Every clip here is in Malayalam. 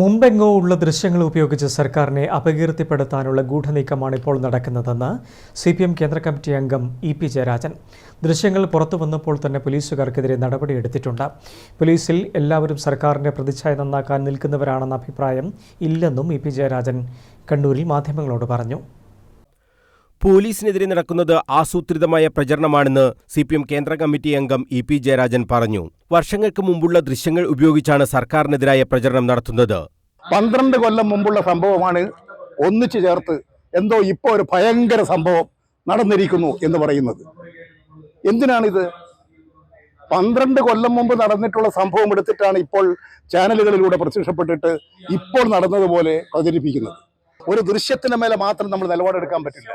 മുമ്പെങ്ങോ ഉള്ള ദൃശ്യങ്ങൾ ഉപയോഗിച്ച് സർക്കാരിനെ അപകീർത്തിപ്പെടുത്താനുള്ള ഗൂഢനീക്കമാണ് ഇപ്പോൾ നടക്കുന്നതെന്ന് സി പി എം കേന്ദ്ര കമ്മിറ്റി അംഗം ഇ പി ജയരാജൻ. ദൃശ്യങ്ങൾ പുറത്തു വന്നപ്പോൾ തന്നെ പോലീസുകാർക്കെതിരെ നടപടിയെടുത്തിട്ടുണ്ട് പോലീസിൽ എല്ലാവരും സർക്കാരിന്റെ പ്രതിച്ഛായ നന്നാക്കാൻ നിൽക്കുന്നവരാണെന്ന അഭിപ്രായം ഇല്ലെന്നും ഇ പി ജയരാജൻ കണ്ണൂരിൽ മാധ്യമങ്ങളോട് പറഞ്ഞു. പോലീസിനെതിരെ നടക്കുന്നത് ആസൂത്രിതമായ പ്രചരണമാണെന്ന് സി പി എം കേന്ദ്ര കമ്മിറ്റി അംഗം ഇ പി ജയരാജൻ പറഞ്ഞു. വർഷങ്ങൾക്ക് മുമ്പുള്ള ദൃശ്യങ്ങൾ ഉപയോഗിച്ചാണ് സർക്കാരിനെതിരായ പ്രചരണം നടത്തുന്നത്. പന്ത്രണ്ട് കൊല്ലം മുമ്പുള്ള സംഭവമാണ് ഒന്നിച്ചു ചേർത്ത് എന്തോ ഇപ്പോൾ ഒരു ഭയങ്കര സംഭവം നടന്നിരിക്കുന്നു എന്ന് പറയുന്നത്. എന്തിനാണിത്? പന്ത്രണ്ട് കൊല്ലം മുമ്പ് നടന്നിട്ടുള്ള സംഭവം എടുത്തിട്ടാണ് ഇപ്പോൾ ചാനലുകളിലൂടെ പ്രത്യക്ഷപ്പെട്ടിട്ട് ഇപ്പോൾ നടന്നതുപോലെ പ്രചരിപ്പിക്കുന്നത് ഒരു ദൃശ്യത്തിന് മേലെ മാത്രം നമ്മൾ നിലപാടെടുക്കാൻ പറ്റില്ല.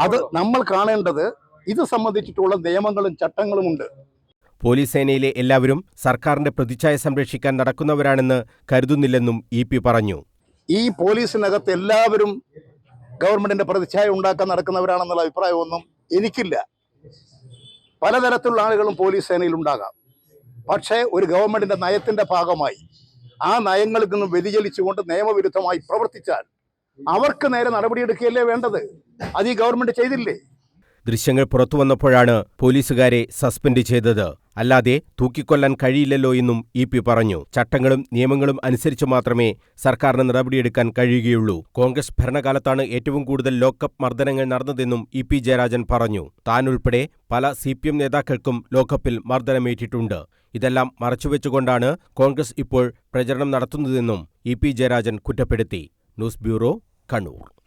അത് നമ്മൾ കാണേണ്ടത് ഇത് സംബന്ധിച്ചിട്ടുള്ള നിയമങ്ങളും ചട്ടങ്ങളും ഉണ്ട്. പോലീസ് സേനയിലെ എല്ലാവരും സർക്കാരിന്റെ പ്രതിച്ഛായ സംരക്ഷിക്കാൻ നടക്കുന്നവരാണെന്ന് കരുതുന്നില്ലെന്നും ഇ പി പറഞ്ഞു. ഈ പോലീസിനകത്ത് എല്ലാവരും ഗവൺമെന്റിന്റെ പ്രതിച്ഛായ ഉണ്ടാക്കാൻ നടക്കുന്നവരാണെന്നുള്ള അഭിപ്രായമൊന്നും എനിക്കില്ല. പലതരത്തിലുള്ള ആളുകളും പോലീസ് സേനയിൽ ഉണ്ടാകാം. പക്ഷേ ഒരു ഗവൺമെന്റിന്റെ നയത്തിന്റെ ഭാഗമായി ആ നയങ്ങളിൽ നിന്നും വ്യതിചലിച്ചുകൊണ്ട് നിയമവിരുദ്ധമായി പ്രവർത്തിച്ചാൽ അവർക്ക് നേരെ നടപടിയെടുക്കുകയല്ലേ വേണ്ടത്? അത് ഈ ഗവൺമെന്റ് ചെയ്തില്ലേ? ദൃശ്യങ്ങൾ പുറത്തു വന്നപ്പോഴാണ് പോലീസുകാരെ സസ്പെൻഡ് ചെയ്തത്. അല്ലാതെ തൂക്കിക്കൊല്ലാൻ കഴിയില്ലല്ലോ എന്നും ഇ പി പറഞ്ഞു. ചട്ടങ്ങളും നിയമങ്ങളും അനുസരിച്ച് മാത്രമേ സർക്കാരിന് നടപടിയെടുക്കാൻ കഴിയുകയുള്ളൂ. കോൺഗ്രസ് ഭരണകാലത്താണ് ഏറ്റവും കൂടുതൽ ലോക്കപ്പ് മർദ്ദനങ്ങൾ നടന്നതെന്നും ഇ പി ജയരാജൻ പറഞ്ഞു. താനുൾപ്പെടെ പല സി പി എം നേതാക്കൾക്കും ലോക്കപ്പിൽ മർദ്ദനമേറ്റിട്ടുണ്ട്. ഇതെല്ലാം മറച്ചുവെച്ചുകൊണ്ടാണ് കോൺഗ്രസ് ഇപ്പോൾ പ്രചരണം നടത്തുന്നതെന്നും ഇ പി ജയരാജൻ കുറ്റപ്പെടുത്തി. News bureau Kannur.